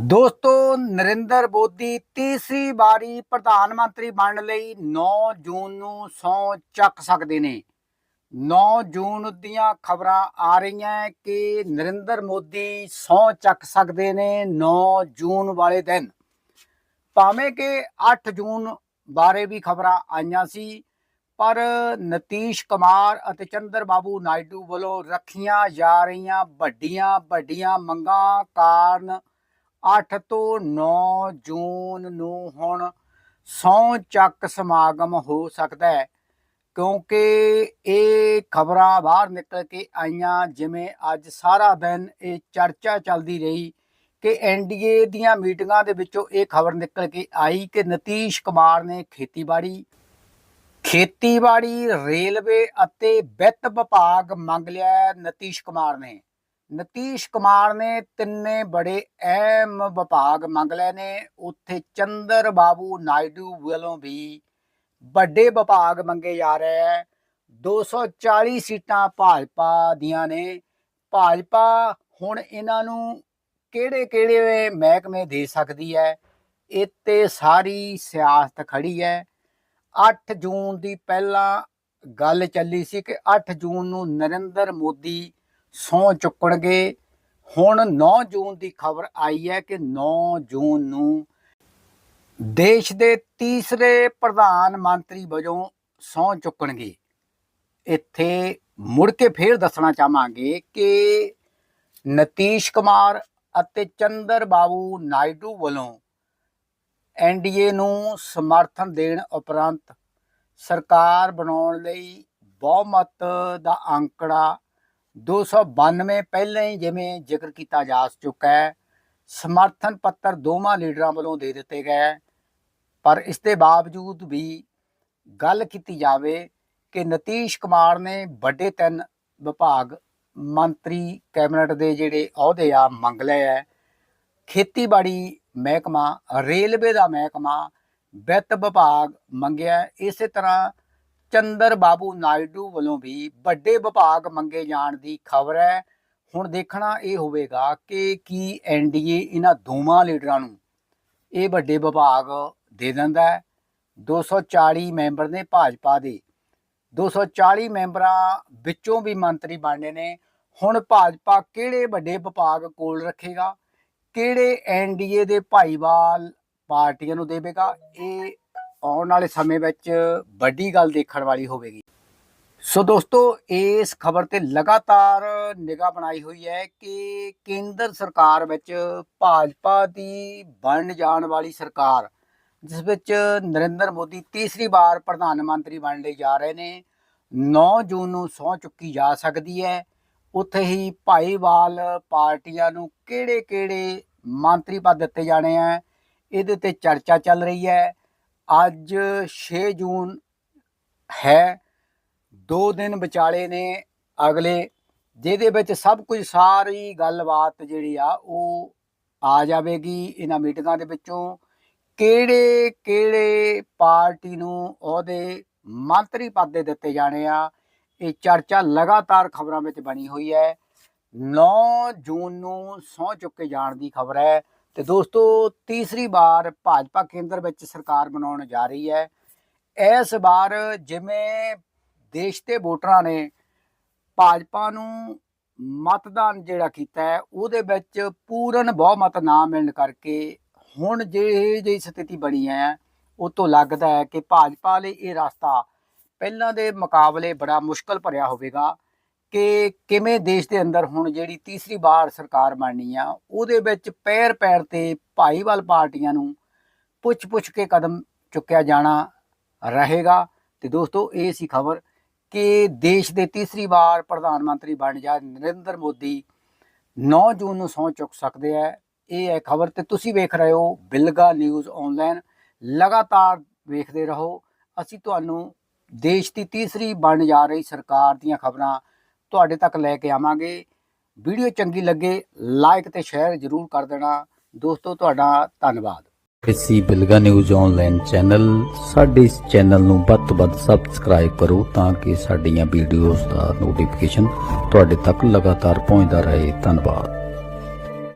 ਦੋਸਤੋ, ਨਰਿੰਦਰ ਮੋਦੀ ਤੀਸਰੀ ਵਾਰੀ ਪ੍ਰਧਾਨ ਮੰਤਰੀ ਬਣਨ ਲਈ 9 ਜੂਨ ਨੂੰ ਸਹੁੰ ਚੱਕ ਸਕਦੇ ਨੇ। 9 ਜੂਨ ਦੀਆਂ ਖਬਰਾਂ ਆ ਰਹੀਆਂ ਕਿ ਨਰਿੰਦਰ ਮੋਦੀ ਸਹੁੰ ਚੱਕ ਸਕਦੇ ਨੇ 9 ਜੂਨ ਵਾਲੇ ਦਿਨ। ਭਾਵੇਂ ਕਿ 8 ਜੂਨ ਬਾਰੇ ਵੀ ਖਬਰਾਂ ਆਈਆਂ ਸੀ, ਪਰ ਨਤੀਸ਼ ਕੁਮਾਰ ਅਤੇ ਚੰਦਰ ਬਾਬੂ ਨਾਇਡੂ ਵੱਲੋਂ ਰੱਖੀਆਂ ਜਾ ਰਹੀਆਂ ਵੱਡੀਆਂ ਵੱਡੀਆਂ ਮੰਗਾਂ ਕਾਰਨ 8 ਤੋਂ 9 ਜੂਨ ਨੂੰ ਹੁਣ ਸੌ ਚੱਕ ਸਮਾਗਮ ਹੋ ਸਕਦਾ ਹੈ, ਕਿਉਂਕਿ ਇਹ ਖਬਰਾਂ ਬਾਹਰ ਨਿਕਲ ਕੇ ਆਈਆਂ, ਜਿਵੇਂ ਅੱਜ ਸਾਰਾ ਦਿਨ ਇਹ ਚਰਚਾ ਚੱਲਦੀ ਰਹੀ ਕਿ ਐਨਡੀਏ ਦੀਆਂ ਮੀਟਿੰਗਾਂ ਦੇ ਵਿੱਚੋਂ ਇਹ ਖਬਰ ਨਿਕਲ ਕੇ ਆਈ ਕਿ ਨਤੀਸ਼ ਕੁਮਾਰ ਨੇ ਖੇਤੀਬਾੜੀ ਖੇਤੀਬਾੜੀ, ਰੇਲਵੇ ਅਤੇ ਵਿੱਤ ਵਿਭਾਗ ਮੰਗ ਲਿਆ ਨਤੀਸ਼ ਕੁਮਾਰ ਨੇ। ਨਤੀਸ਼ ਕੁਮਾਰ ਨੇ ਤਿੰਨੇ ਬੜੇ ਅਹਿਮ ਵਿਭਾਗ ਮੰਗ ਲਏ ਨੇ। ਉੱਥੇ ਚੰਦਰ ਬਾਬੂ ਨਾਇਡੂ ਵੱਲੋਂ ਵੀ ਵੱਡੇ ਵਿਭਾਗ ਮੰਗੇ ਜਾ ਰਹੇ ਹੈ। 240 ਸੀਟਾਂ ਭਾਜਪਾ ਦੀਆਂ ਨੇ। ਭਾਜਪਾ ਹੁਣ ਇਹਨਾਂ ਨੂੰ ਕਿਹੜੇ ਕਿਹੜੇ ਮਹਿਕਮੇ ਦੇ ਸਕਦੀ ਹੈ? ਇੱਥੇ ਸਾਰੀ ਸਿਆਸਤ ਖੜੀ ਹੈ। 8 ਜੂਨ ਦੀ ਪਹਿਲਾਂ ਗੱਲ ਚੱਲੀ ਸੀ ਕਿ 8 ਜੂਨ ਨੂੰ ਨਰਿੰਦਰ ਮੋਦੀ ਸਹੁੰ ਚੁੱਕਣਗੇ ਹੁਣ 9 ਜੂਨ ਦੀ ਖਬਰ ਆਈ ਹੈ ਕਿ 9 ਜੂਨ ਨੂੰ ਦੇਸ਼ ਦੇ ਤੀਸਰੇ ਪ੍ਰਧਾਨ ਮੰਤਰੀ ਵਜੋਂ ਸਹੁੰ ਚੁੱਕਣਗੇ। ਇੱਥੇ ਮੁੜ ਕੇ ਫੇਰ ਦੱਸਣਾ ਚਾਹਾਂਗੇ ਕਿ ਨਤੀਸ਼ ਕੁਮਾਰ ਅਤੇ ਚੰਦਰ ਬਾਬੂ ਨਾਇਡੂ ਵੱਲੋਂ ਐਨਡੀਏ ਨੂੰ ਸਮਰਥਨ ਦੇਣ ਉਪਰੰਤ ਸਰਕਾਰ ਬਣਾਉਣ ਲਈ ਬਹੁਮਤ ਦਾ ਅੰਕੜਾ 292 ਪਹਿਲਾਂ ਹੀ ਜਿਵੇਂ ਜ਼ਿਕਰ ਕੀਤਾ ਜਾ ਚੁੱਕਾ ਹੈ, ਸਮਰਥਨ ਪੱਤਰ ਦੋਵਾਂ ਲੀਡਰਾਂ ਵੱਲੋਂ ਦੇ ਦਿੱਤੇ ਗਏ ਪਰ ਇਸ ਦੇ ਬਾਵਜੂਦ ਵੀ ਗੱਲ ਕੀਤੀ ਜਾਵੇ ਕਿ ਨਤੀਸ਼ ਕੁਮਾਰ ਨੇ ਵੱਡੇ ਤਿੰਨ ਵਿਭਾਗ ਮੰਤਰੀ ਕੈਬਨਿਟ ਦੇ ਜਿਹੜੇ ਅਹੁਦੇ ਆ ਮੰਗ ਲਏ ਹੈ ਖੇਤੀਬਾੜੀ ਮਹਿਕਮਾ, ਰੇਲਵੇ ਦਾ ਮਹਿਕਮਾ, ਵਿੱਤ ਵਿਭਾਗ ਮੰਗਿਆ ਹੈ। ਇਸੇ ਤਰ੍ਹਾਂ ਚੰਦਰ ਬਾਬੂ ਨਾਇਡੂ ਵੱਲੋਂ ਵੀ ਵੱਡੇ ਵਿਭਾਗ ਮੰਗੇ ਜਾਣ ਦੀ ਖਬਰ ਹੈ। ਹੁਣ ਦੇਖਣਾ ਇਹ ਹੋਵੇਗਾ ਕਿ ਕੀ ਐਨਡੀਏ ਇਹਨਾਂ ਦੋਵਾਂ ਲੀਡਰਾਂ ਨੂੰ ਇਹ ਵੱਡੇ ਵਿਭਾਗ ਦੇ ਦਿੰਦਾ ਹੈ। 240 ਮੈਂਬਰ ਨੇ ਭਾਜਪਾ ਦੇ। 240 ਮੈਂਬਰਾਂ ਵਿੱਚੋਂ ਵੀ ਮੰਤਰੀ ਬਣਨੇ ਨੇ। ਹੁਣ ਭਾਜਪਾ ਕਿਹੜੇ ਵੱਡੇ ਵਿਭਾਗ ਕੋਲ ਰੱਖੇਗਾ? ਕਿਹੜੇ ਐਨਡੀਏ ਦੇ ਭਾਈਵਾਲ ਪਾਰਟੀਆਂ ਨੂੰ ਦੇਵੇਗਾ? ਇਹ ਆਉਣ ਵਾਲੇ ਸਮੇਂ ਵਿੱਚ ਵੱਡੀ ਗੱਲ ਦੇਖਣ ਵਾਲੀ ਹੋਵੇਗੀ। ਸੋ ਦੋਸਤੋ, ਇਸ ਖਬਰ ਤੇ ਲਗਾਤਾਰ ਨਿਗਾਹ ਬਣਾਈ ਹੋਈ ਹੈ ਕਿ ਕੇਂਦਰ ਸਰਕਾਰ ਵਿੱਚ ਭਾਜਪਾ ਦੀ ਬਣ ਜਾਣ ਵਾਲੀ ਸਰਕਾਰ, ਜਿਸ ਵਿੱਚ ਨਰਿੰਦਰ ਮੋਦੀ ਤੀਸਰੀ ਵਾਰ ਪ੍ਰਧਾਨ ਮੰਤਰੀ ਬਣਨ ਲਈ ਜਾ ਰਹੇ ਨੇ 9 ਜੂਨ ਨੂੰ ਸਹੁੰ ਚੁੱਕੀ ਜਾ ਸਕਦੀ ਹੈ। ਉੱਥੇ ਹੀ ਭਾਈਵਾਲ ਪਾਰਟੀਆਂ ਨੂੰ ਕਿਹੜੇ-ਕਿਹੜੇ ਮੰਤਰੀ ਪਦ ਦਿੱਤੇ ਜਾਣੇ ਆ, ਇਹਦੇ ਤੇ ਚਰਚਾ ਚੱਲ ਰਹੀ ਹੈ। ਅੱਜ 6 ਜੂਨ ਹੈ। ਦੋ ਦਿਨ ਵਿਚਾਲੇ ਨੇ ਅਗਲੇ, ਜਿਹਦੇ ਵਿੱਚ ਸਭ ਕੁਝ ਸਾਰੀ ਗੱਲਬਾਤ ਜਿਹੜੀ ਆ ਉਹ ਆ ਜਾਵੇਗੀ ਇਹਨਾਂ ਮੀਟਿੰਗਾਂ ਦੇ ਵਿੱਚੋਂ। ਕਿਹੜੇ ਕਿਹੜੇ ਪਾਰਟੀ ਨੂੰ ਉਹਦੇ ਮੰਤਰੀ ਪਦ ਦੇ ਦਿੱਤੇ ਜਾਣੇ ਆ, ਇਹ ਚਰਚਾ ਲਗਾਤਾਰ ਖਬਰਾਂ ਵਿੱਚ ਬਣੀ ਹੋਈ ਹੈ। 9 ਜੂਨ ਨੂੰ ਸਹੁੰ ਚੁੱਕੇ ਜਾਣ ਦੀ ਖਬਰ ਹੈ। ਤੇ ਦੋਸਤੋ, ਤੀਸਰੀ ਵਾਰ ਭਾਜਪਾ ਕੇਂਦਰ ਵਿੱਚ ਸਰਕਾਰ ਬਣਾਉਣ ਜਾ ਰਹੀ ਹੈ। ਇਸ ਵਾਰ ਜਿਵੇਂ ਦੇਸ਼ ਦੇ ਵੋਟਰਾਂ ਨੇ ਭਾਜਪਾ ਨੂੰ ਮਤਦਾਨ ਜਿਹੜਾ ਕੀਤਾ ਹੈ, ਉਹਦੇ ਵਿੱਚ ਪੂਰਨ ਬਹੁਮਤ ਨਾ ਮਿਲਣ ਕਰਕੇ ਹੁਣ ਜੇ ਜਿਹੀ ਸਥਿਤੀ ਬਣੀ ਹੈ, ਉਹ ਤੋਂ ਲੱਗਦਾ ਹੈ ਕਿ ਭਾਜਪਾ ਲਈ ਇਹ ਰਸਤਾ ਪਹਿਲਾਂ ਦੇ ਮੁਕਾਬਲੇ ਬੜਾ ਮੁਸ਼ਕਲ ਭਰਿਆ ਹੋਵੇਗਾ। ਕਿ ਕਿਵੇਂ ਦੇਸ਼ ਦੇ ਅੰਦਰ ਹੁਣ ਜਿਹੜੀ ਤੀਸਰੀ ਵਾਰ ਸਰਕਾਰ ਬਣਨੀ ਆ, ਉਹਦੇ ਵਿੱਚ ਪੈਰ ਪੈਰ ਤੇ ਭਾਈਵਾਲ ਪਾਰਟੀਆਂ ਨੂੰ ਪੁੱਛ ਪੁੱਛ ਕੇ ਕਦਮ ਚੁੱਕਿਆ ਜਾਣਾ ਰਹੇਗਾ। ਤੇ ਦੋਸਤੋ, ਇਹ ਸੀ ਖਬਰ ਕਿ ਦੇਸ਼ ਦੇ ਤੀਸਰੀ ਵਾਰ ਪ੍ਰਧਾਨ ਮੰਤਰੀ ਬਣ ਜਾ ਨਰਿੰਦਰ ਮੋਦੀ 9 ਜੂਨ ਨੂੰ ਸਹੁੰ ਚੁੱਕ ਸਕਦੇ ਆ। ਇਹ ਹੈ ਖਬਰ ਤੇ ਤੁਸੀਂ ਵੇਖ ਰਹੇ ਹੋ ਬਿਲਗਾ ਨਿਊਜ਼ ਆਨਲਾਈਨ ਲਗਾਤਾਰ ਵੇਖਦੇ ਰਹੋ। ਅਸੀਂ ਤੁਹਾਨੂੰ ਦੇਸ਼ ਦੀ ਤੀਸਰੀ ਬਣ ਜਾ ਰਹੀ ਸਰਕਾਰ ਦੀਆਂ ਖਬਰਾਂ ਤੁਹਾਡੇ ਤੱਕ ਲੈ ਕੇ ਆਵਾਂਗੇ। ਵੀਡੀਓ ਚੰਗੀ ਲੱਗੇ ਲਾਈਕ ਤੇ ਸ਼ੇਅਰ ਜ਼ਰੂਰ ਕਰ ਦੇਣਾ। ਦੋਸਤੋ, ਤੁਹਾਡਾ ਧੰਨਵਾਦ। ਇਸੀ ਬਿਲਗਾ ਨਿਊਜ਼ ਆਨਲਾਈਨ ਚੈਨਲ ਸਾਡੇ ਇਸ ਚੈਨਲ ਨੂੰ ਵੱਧ ਤੋਂ ਵੱਧ ਸਬਸਕ੍ਰਾਈਬ ਕਰੋ ਤਾਂ ਕਿ ਸਾਡੀਆਂ ਵੀਡੀਓਜ਼ ਦਾ ਨੋਟੀਫਿਕੇਸ਼ਨ ਤੁਹਾਡੇ ਤੱਕ ਲਗਾਤਾਰ ਪਹੁੰਚਦਾ ਰਹੇ। ਧੰਨਵਾਦ।